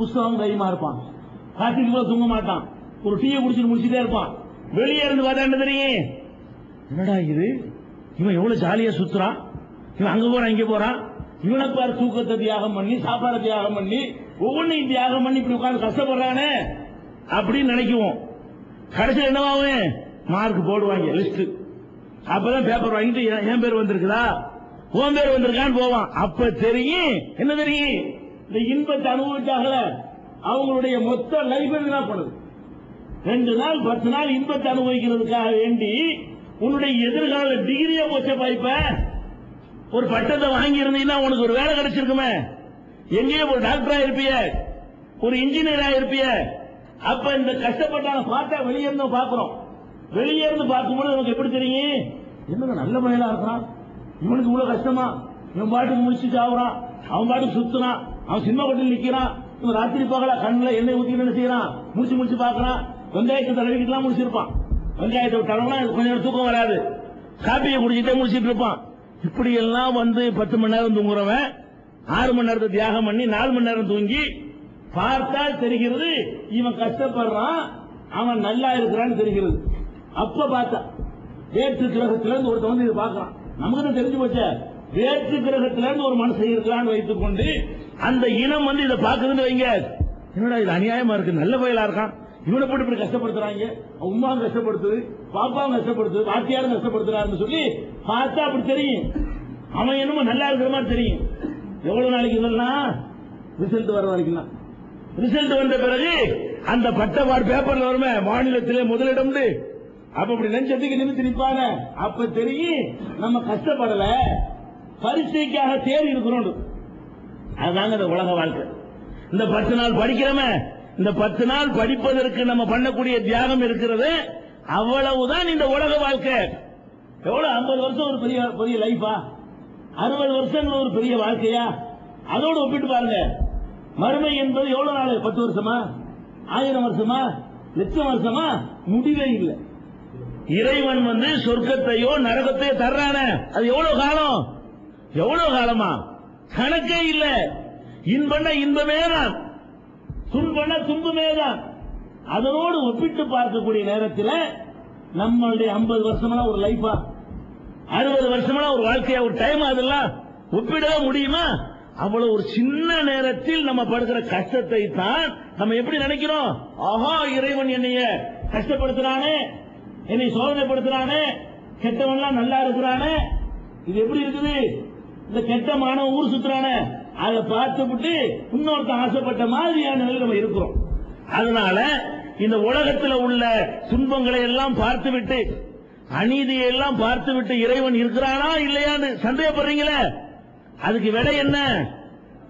புஸ்தகம் கையுமா இருப்பான். காட்டுக்கு கூட தூங்க மாட்டான். ஒரு டீயை குடிச்சு முடிச்சுட்டே இருப்பான். வெளியே இருந்து வரேன் தெரியும். என்னடா இது? இவன் எவ்வளவு ஜாலியா சுத்துறான் இவன் அங்க போறான் இங்க போறான் இவனை பாரு தூக்கத்தை தியாகம் பண்ணி சாப்பாடை தியாகம் பண்ணி ஒவ்வொன்றையும் தியாகம் பண்ணி இப்படி உட்காந்து கஷ்டப்படுறானே அப்படின்னு நினைக்குவோம். கடைசியில் என்னவாகும் மார்க் போடுவாங்க லிஸ்ட் அப்பதான் பேப்பர் வாங்கிட்டு என் என் பேர் வந்திருக்குதா? உன் பேர் வந்திருக்கான்னு போவான். அப்ப தெரியும். என்ன தெரியும்? இந்த இன்பத்தை அனுபவிச்சாகல அவங்களுடைய மொத்த லைஃப் என்ன பண்ணுது? ரெண்டு நாள் பத்து நாள் இன்பத்தை அனுபவிக்கிறதுக்காக வேண்டி உன்னுடைய எதிர்கால டிகிரியை போச்ச பாய்ப்ப. ஒரு பட்டத்தை வாங்கி இருந்தீங்கன்னா உனக்கு ஒரு வேலை கிடைச்சிருக்குமே. எங்கேயோ ஒரு டாக்டரா இருப்பிய ஒரு இன்ஜினியரா இருப்பிய. அப்ப இந்த கஷ்டப்பட்டான பார்த்தா வெளியே இருந்து பாக்குறோம் வெளியே இருந்து பார்க்கும்போது நமக்கு எப்படி தெரியும்? என்னங்க நல்ல மயிலா இருக்கிறான். இவனுக்கு இவ்வளவு கஷ்டமா? இவன் பாட்டுக்கு முடிச்சு சாவுறான். அவன் பாட்டுக்கு சுத்துறான். அவன் சினிமா கொட்டில் நிக்கிறான். இவன் ராத்திரி பகல கண்ணுல எண்ணெய் ஊத்தி என்ன செய்யறான்? முடிச்சு முடிச்சு பாக்குறான் வெங்காயத்தை தடவிக்கிட்டுலாம் முடிச்சிருப்பான். வெங்காயத்தை தடவுனா கொஞ்ச நேரம் தூக்கம் வராது. காப்பியை குடிச்சிட்டே முடிச்சிட்டு இருப்பான். இப்படி எல்லாம் வந்து பத்து மணி நேரம் தூங்குறவன் ஆறு மணி நேரத்தை தியாகம் பண்ணி நாலு மணி நேரம் தூங்கி பார்த்தால் தெரிகிறது இவன் கஷ்டப்படுறான் அவன் நல்லா இருக்கிறான்னு தெரிகிறது. அப்ப பார்த்தா வேற்று கிரகத்திலிருந்து ஒருத்தன் வந்து இதை பார்க்கறான். நமக்கு தான் தெரிஞ்சு போச்சே? வேற்று கிரகத்துல இருந்து ஒரு மனுஷன் இருக்கிறான்னு வைத்துக் கொண்டு அந்த இனம் வந்து இதை பார்க்குதுன்னு வைங்க. என்னடா இது அநியாயமா இருக்கு? நல்ல பயலா இருக்கான். இவனை போட்டு இப்படி கஷ்டப்படுத்துறாங்க. அவன் உமாவும் கஷ்டப்படுத்துது பாப்பாவும் கஷ்டப்படுத்துது வாத்தியாரும் கஷ்டப்படுத்துறாருன்னு சொல்லி பார்த்தா அப்படி தெரியும். அவன் என்னமோ நல்லா இருக்கிற மாதிரி தெரியும். எவ்வளவு நாளைக்கு இதெல்லாம்? ரிசல்ட் வர வரைக்கும் ரிசல்ட் வந்த பிறகு அந்த பட்டவாடு பேப்பர்ல வருமே மாநிலத்திலே முதலிடம் அப்ப அப்படி நெஞ்சத்துக்கு நிமித்து நிப்பாங்க அப்ப தெரியும் நம்ம கஷ்டப்படல. பரீட்சைக்காக தேடி இருக்கிறோம். அதுதாங்க இந்த உலக வாழ்க்கை. இந்த பத்து நாள் படிக்கிறோமே இந்த பத்து நாள் படிப்பதற்கு நம்ம பண்ணக்கூடிய தியாகம் இருக்கிறது அவ்வளவுதான் இந்த உலக வாழ்க்கை. எவ்வளவு ஐம்பது வருஷம் ஒரு பெரிய பெரிய லைஃபா அறுபது வருஷங்கள் ஒரு பெரிய வாழ்க்கையா? அதோடு ஒப்பிட்டு பாருங்க. மறுமை என்பது எவ்வளவு நாள்? பத்து வருஷமா? ஆயிரம் வருஷமா? லட்சம் வருஷமா? முடிவே இல்லை. இறைவன் வந்து சொர்க்கத்தையோ நரகத்தையோ தர்றான. அது எவ்வளவு காலம்? எவ்வளவு காலமா? கணக்கே இல்ல. இன்பண்ண இன்பமே தான் துன்பண்ண துன்பமே தான் அதனோடு ஒப்பிட்டு பார்க்கக்கூடிய நேரத்தில் நம்மளுடைய ஐம்பது வருஷமா ஒரு லைஃபா அறுபது வருஷமா ஒரு வாழ்க்கையா? ஒரு டைம் அதெல்லாம் ஒப்பிடவே முடியுமா? அவ்வளவு ஒரு சின்ன நேரத்தில் நம்ம படுகிற கஷ்டத்தை தான் நம்ம எப்படி நினைக்கிறோம்? ஆஹா இறைவன் என்னைய கஷ்டப்படுத்துறானே என்னை சோதனைப்படுத்துறானே கெட்டவன்லாம் நல்லா இருக்கிறானே இது எப்படி இருக்குது? இந்த கெட்ட மாணவன் ஊர் சுத்துறான அதை பார்த்துவிட்டு இன்னொருத்தன் ஆசைப்பட்ட மாதிரியான நிலையில் நம்ம இருக்கிறோம். அதனால இந்த உலகத்தில் உள்ள துன்பங்களை எல்லாம் பார்த்துவிட்டு அநீதியை எல்லாம் பார்த்துவிட்டு இறைவன் இருக்கிறானா இல்லையான்னு சந்தேகப்படுறீங்களே? அதுக்கு விடை என்ன?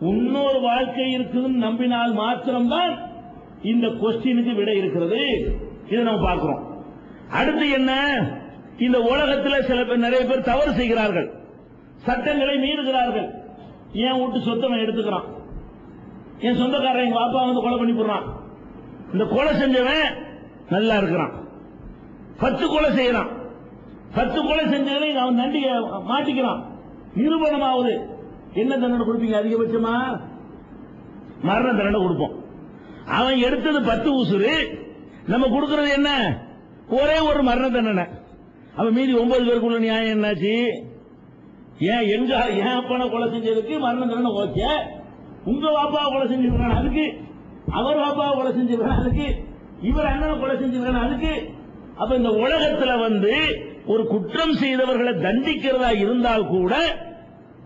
இன்னொரு வாழ்க்கை இருக்குதுன்னு நம்பினால் மாத்திரம்தான் இந்த கொஸ்டினுக்கு விடை இருக்கிறது. இதை நம்ம பார்க்கிறோம். அடுத்து என்ன? இந்த உலகத்தில் சில பேர் நிறைய பேர் தவறு செய்கிறார்கள். சட்டங்களை மீறுகிறார்கள். என் வீட்டு சொத்தவன் எடுத்துக்கிறான்? என் சொந்தக்காரன் எங்க பாப்பா வந்து கொலை பண்ணி போடுறான். இந்த கொலை செஞ்சவன் நல்லா இருக்கிறான். பத்து கொலை செய்யறான். பத்து கொலை செஞ்சவனை அவன் நண்டி மாட்டிக்கிறான். நிரூபணமாவது. என்ன தண்டனை கொடுப்பீங்க அதிகபட்சமா? மரண தண்டனை கொடுப்போம். அவன் எடுத்தது பத்து உசுறு. நம்ம கொடுக்கறது என்ன? ஒரே ஒரு மரண தண்டனை. அவன் மீதி ஒன்பது பேருக்குள்ள நியாயம் என்னாச்சு? ஏன் எங்க என் அப்பனை கொலை செஞ்சதுக்கு மரண தண்டனை ஓகே. உங்க பாப்பா கொலை செஞ்சிருக்கான அதுக்கு. அவர் பாப்பா கொலை செஞ்சிருக்கான அதுக்கு. இவர் அண்ணனை கொலை செஞ்சிருக்கான அதுக்கு. அப்ப இந்த உலகத்துல வந்து ஒரு குற்றம் செய்தவர்களை தண்டிக்கிறதா இருந்தால் கூட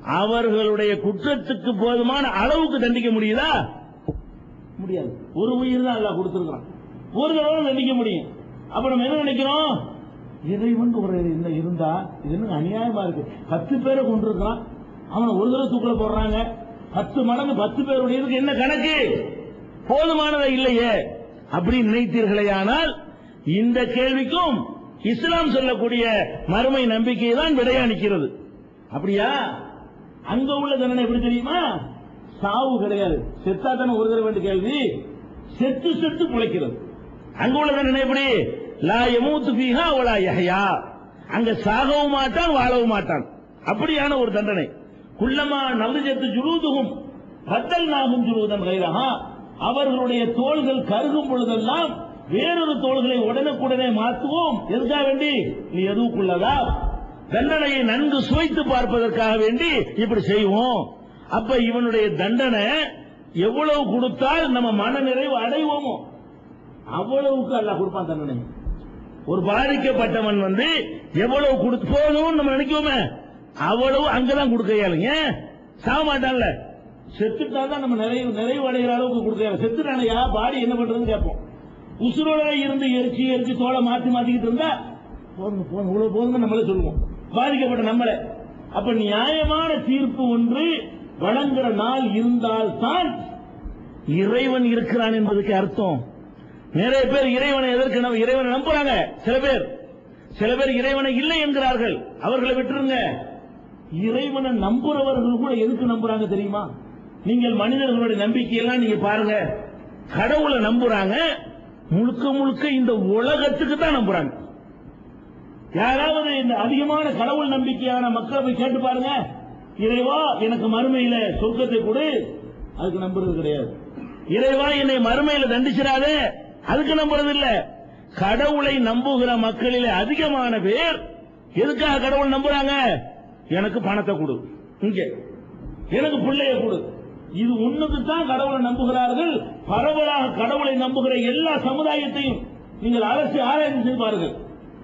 அவர்களுடைய குற்றத்துக்கு போதுமான அளவுக்கு தண்டிக்க முடியுதா? முடியாது. ஒரு உயிர் தான் எல்லாம் கொடுத்துருக்கான் ஒரு தடவை தண்டிக்க முடியும். அப்ப நம்ம என்ன நினைக்கிறோம்? இறைவன் ஒரு இந்த இருந்தா இது என்ன அநியாயமா இருக்கு. பத்து பேரை கொண்டிருக்கான் அவனை ஒரு தடவை தூக்கில போடுறாங்க. பத்து மடங்கு பத்து பேருடைய இதுக்கு என்ன கணக்கு? போதுமானதா இல்லையே? அப்படி நினைத்தீர்களே ஆனால் இந்த கேள்விக்கும் இஸ்லாம் சொல்லக்கூடிய மறுமை நம்பிக்கை தான் விடையா நிற்கிறது. அப்படியா? அங்க உள்ள தண்டனை எப்படி தெரியுமா? சாவு கிடையாது. செத்தா தானே ஒரு தடவை வேண்டிய கேள்வி? செத்து செத்து பிழைக்கிறது. அங்க உள்ள தண்டனை எப்படி? லா யமூத்து ஃபீஹா வலா யஹ்யா. அங்க சாகவும் மாட்டான் வாழவும் மாட்டான். அப்படியான ஒரு தண்டனை. குள்ளமா நவஜத்து ஜுலூதுகும் பத்தல் நாகும் ஜுலூதன் கைரஹா. அவர்களுடைய தோள்கள் கருகும் பொழுதெல்லாம் வேறொரு தோள்களை உடனுக்குடனே மாற்றுவோம். எதுக்காக வேண்டி? நீ எதுவுக்குள்ளதா? தண்டனையை நன்கு சுவைத்து பார்ப்பதற்காக வேண்டி இப்படி செய்வோம். அப்ப இவனுடைய தண்டனை எவ்வளவு கொடுத்தால் நம்ம மன நிறைவு அடைவோமோ? அவ்வளவுக்கு அல்ல கொடுப்பான் தண்டனை. ஒரு பாதிக்கப்பட்டவன் வந்து எவ்வளவு கொடுத்து போதும் நம்ம நினைக்கோமே. அவ்வளவு அங்கதான் கொடுக்க இயலுங்க சாக மாட்டான்ல செத்துட்டா தான் நம்ம நிறைவு நிறைவு அடைகிற அளவுக்கு கொடுக்க செத்துட்டானையா? பாடி என்ன பண்றதுன்னு கேட்போம். உசுரோட இருந்து எரிச்சு எரிச்சு தோலை மாத்தி மாத்திக்கிட்டு இருந்தா போதுங்க போதும் இவ்வளவு போதுங்க நம்மளே சொல்லுவோம். பாதிக்கப்பட்ட நம்மளே. அப்ப நியாயமான தீர்ப்பு ஒன்று வழங்குற நாள் இருந்தால்தான் இறைவன் இருக்கிறான் என்பதுக்கு அர்த்தம். நிறைய பேர் இறைவனை எதற்கு இறைவனை நம்புறாங்க. சில பேர் சில பேர் இறைவனை இல்லை என்கிறார்கள். அவர்களை விட்டுருங்க. இறைவனை நம்புறவர்கள் கூட எதுக்கு நம்புறாங்க தெரியுமா? நீங்கள் மனிதர்களுடைய நம்பிக்கையெல்லாம் நீங்க பாருங்க. கடவுளை நம்புறாங்க. முழுக்க முழுக்க இந்த உலகத்துக்கு தான் நம்புறாங்க. யாராவது இந்த அதிகமான கடவுள் நம்பிக்கையான மக்களை போய் கேட்டு பாருங்க. இறைவா எனக்கு மறுமையில சொர்க்கத்தை கொடு. அதுக்கு நம்புறது கிடையாது. இறைவா என்னை மறுமையில தண்டிச்சிடாதே. அதுக்கு நம்புறது இல்ல. கடவுளை நம்புகிற மக்களிலே அதிகமான பேர் எதுக்காக கடவுள் நம்புறாங்க? எனக்கு பணத்தை கொடு. இங்க. எனக்கு பிள்ளைய கொடு. இது ஒண்ணுக்கு தான் கடவுளை நம்புகிறார்கள். பரவலாக கடவுளை நம்புகிற எல்லா சமுதாயத்தையும் நீங்கள் அரசு ஆராய்ச்சி செய்து பாருங்கள்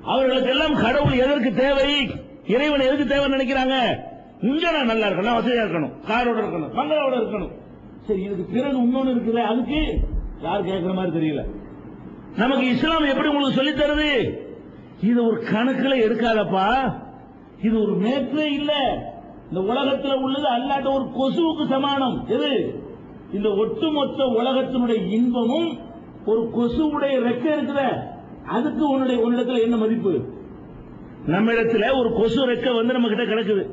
அவர்களுக்கு எல்லாம் கடவுள் எதற்கு தேவை? இறைவன் எதுக்கு தேவை நினைக்கிறாங்க? இங்க நான் நல்லா இருக்கணும் வசதியா இருக்கணும் காரோட இருக்கணும் பங்களாவோட இருக்கணும். சரி இதுக்கு பிறகு இன்னொன்னு இருக்குது அதுக்கு? யார் கேட்கிற மாதிரி தெரியல. நமக்கு இஸ்லாம் எப்படி உங்களுக்கு சொல்லி தருது இது ஒரு கணக்குல எடுக்காதப்பா. இது ஒரு மேற்றே இல்ல. இந்த உலகத்துல உள்ளது அல்லாட்ட ஒரு கொசுவுக்கு சமானம். எது? இந்த ஒட்டுமொத்த உலகத்தினுடைய இன்பமும் ஒரு கொசுவுடைய ரெக்கை இருக்கிற அதுக்கு உன்னுடைய உன்னிடத்துல என்ன மதிப்பு? நம்ம இடத்துல ஒரு கொசு ரெக்கை வந்து நம்ம கிட்ட கிடக்குது.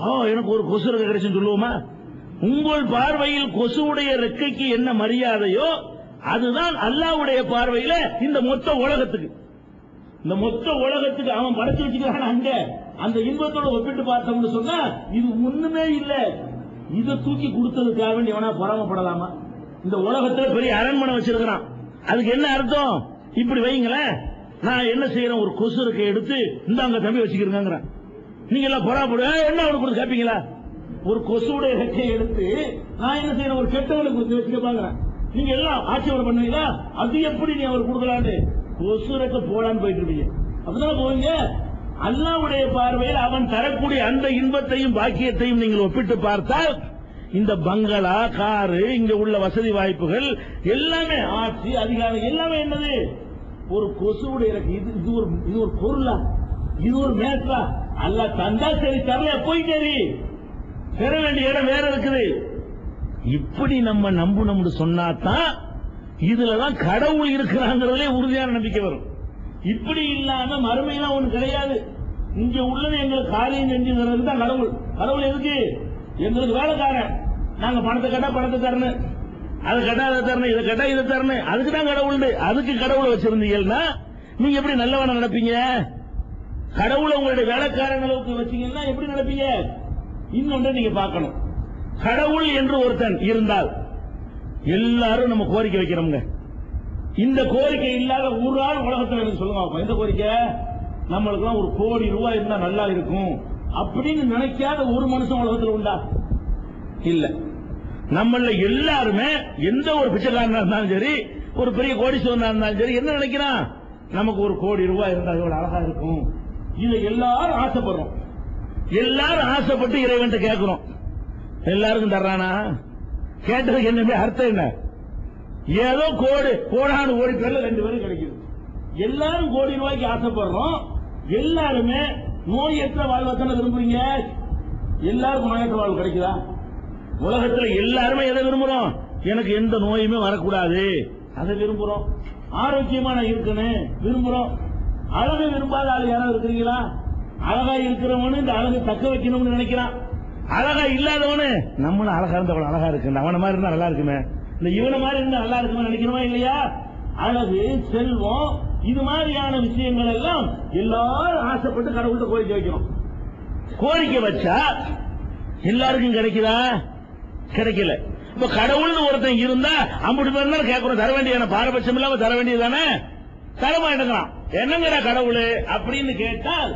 ஆ எனக்கு ஒரு கொசு ரெக்க கிடைச்சுன்னு சொல்லுவோமா? உங்கள் பார்வையில் கொசுவுடைய ரெக்கைக்கு என்ன மரியாதையோ அதுதான் அல்லாவுடைய பார்வையில இந்த மொத்த உலகத்துக்கு. இந்த மொத்த உலகத்துக்கு அவன் படைச்சு வச்சுக்கிறான் அங்க. அந்த இன்பத்தோட ஒப்பிட்டு பார்த்தோம்னு சொன்னா இது ஒண்ணுமே இல்ல. இதை தூக்கி கொடுத்ததுக்காக வேண்டி எவனா பொறாமப்படலாமா? இந்த உலகத்துல பெரிய அரண்மனை வச்சிருக்கிறான். அதுக்கு என்ன அர்த்தம்? இப்படி வைங்களேன். நான் என்ன செய்யறேன்? ஒரு கொசு இருக்கை எடுத்து இந்த அங்க தம்பி வச்சுக்கிறேங்கிறேன் நீங்க எல்லாம் பொறாமப்படு என்ன அவனுக்கு கொடுத்து கேப்பீங்களா? ஒரு கொசுடைய ரெக்கையை எடுத்து நான் என்ன செய்யறேன்? ஒரு கெட்டவனுக்கு கொடுத்து வச்சுக்க பாக்குறேன் நீங்க எல்லாம் ஆட்சேபனை பண்ணுவீங்களா அது எப்படி நீ அவர் கொடுக்கலான்னு கொசு ரெக்கை போடான்னு போயிட்டு இருப்பீங்க அப்படிதான் போவீங்க? அல்லாவுடைய பார்வையில் அவன் தரக்கூடிய அந்த இன்பத்தையும் பாக்கியத்தையும் நீங்கள் ஒப்பிட்டு பார்த்தால் இந்த பங்களா காரு இங்க உள்ள வசதி வாய்ப்புகள் எல்லாமே ஆட்சி அதிகாரம் எல்லாமே என்னது? ஒரு கொசுவுடைய இது இது ஒரு இது ஒரு பொருளா? இது ஒரு மேட்டரா? அல்ல தந்தா சரி தரல போய் சரி பெற வேண்டிய இடம் வேற இருக்குது. இப்படி நம்ம நம்பணும்னு சொன்னாதான் இதுலதான் கடவுள் இருக்கிறாங்கிறதுலே உறுதியான நம்பிக்கை வரும். இப்படி இல்லாம மறுமையெல்லாம் ஒண்ணு கிடையாது. இங்க உள்ளது எங்களுக்கு காரியம் செஞ்சுங்கிறது தான் கடவுள். கடவுள் எதுக்கு? எங்களுக்கு வேலைக்காரன். நாங்க பணத்தை கேட்டா பணத்தை தரணும். அதை கேட்டா அதை தரணும் இதை கேட்டா இதை தரணும். அதுக்கு தான் கடவுள் அதுக்கு கடவுளை வச்சிருந்தீங்கன்னா நீங்க எப்படி நல்லவன நடப்பீங்க? கடவுளை உங்களுடைய வேலைக்காரன் அளவுக்கு வச்சீங்கன்னா எப்படி நடப்பீங்க? இன்னொன்று நீங்க பார்க்கணும். கடவுள் என்று ஒருத்தன் இருந்தால் எல்லாரும் நம்ம கோரிக்கை வைக்கிறோம்ங்க. இந்த கோரிக்கை இல்லாத ஒரு ஆள் உலகத்தில் எனக்கு சொல்லுங்க இந்த கோரிக்கை? நம்மளுக்கு ஒரு கோடி ரூபாய் இருந்தா நல்லா இருக்கும் அப்படின்னு நினைக்காத ஒரு மனுஷன் உலகத்தில் உண்டா? இல்ல. நம்மள எல்லாருமே எந்த ஒரு பிச்சைக்காரனா இருந்தாலும் சரி ஒரு பெரிய கோடீஸ்வரனா இருந்தாலும் சரி என்ன நினைக்கிறான்? நமக்கு ஒரு கோடி ரூபாய் இருந்தா எவ்வளவு அழகா இருக்கும். இதை எல்லாரும் ஆசைப்படுறோம். எல்லாரும் ஆசைப்பட்டு இறைவன் கேட்கிறோம். எல்லாருக்கும் தர்றானா? கேட்டதுக்கு என்ன அர்த்தம் என்ன? ஏதோ கோடி கோடானு கோடி பேர்ல ரெண்டு பேரும் கிடைக்குது. எல்லாரும் கோடி ரூபாய்க்கு ஆசைப்படுறோம். எல்லாருமே நோயற்ற தானே விரும்புறீங்க? எல்லாருக்கும் நோயற்ற வாழ்வு கிடைக்குதா? உலகத்துல எல்லாருமே எதை விரும்புறோம்? எனக்கு எந்த நோயுமே வரக்கூடாது. அதை விரும்புறோம். ஆரோக்கியமா நான் இருக்கணும் விரும்புறோம். அழகை விரும்பாத ஆள் யாராவது இருக்கிறீங்களா? அழகா இருக்கிறவனு இந்த அழகை தக்க வைக்கணும்னு நினைக்கிறான். அழகா இல்லாதவனு. நம்மளும் அழகா இருந்தவன் அழகா இருக்கு அவன மாதிரி இருந்தா நல்லா இருக்குமே. இந்த இவனை மாதிரி இருந்தா நல்லா இருக்குமே நினைக்கிறோமா இல்லையா? அழகு செல்வம் இது மாதிரியான விஷயங்கள் எல்லாம் எல்லாரும் ஆசைப்பட்டு கடவுள்கிட்ட கோரிக்கை வைக்கிறோம் கோரிக்கை வச்சா எல்லாருக்கும் கிடைக்குதா? கிடைக்கல. இப்ப கடவுள்னு ஒருத்தன் இருந்தா அம்புட்டு பேர் தான் கேட்கணும். தர வேண்டியதானே? பாரபட்சம் இல்லாம தர வேண்டியதானே தர மாட்டேங்கிறான் என்னங்கடா கடவுள்? அப்படின்னு கேட்டால்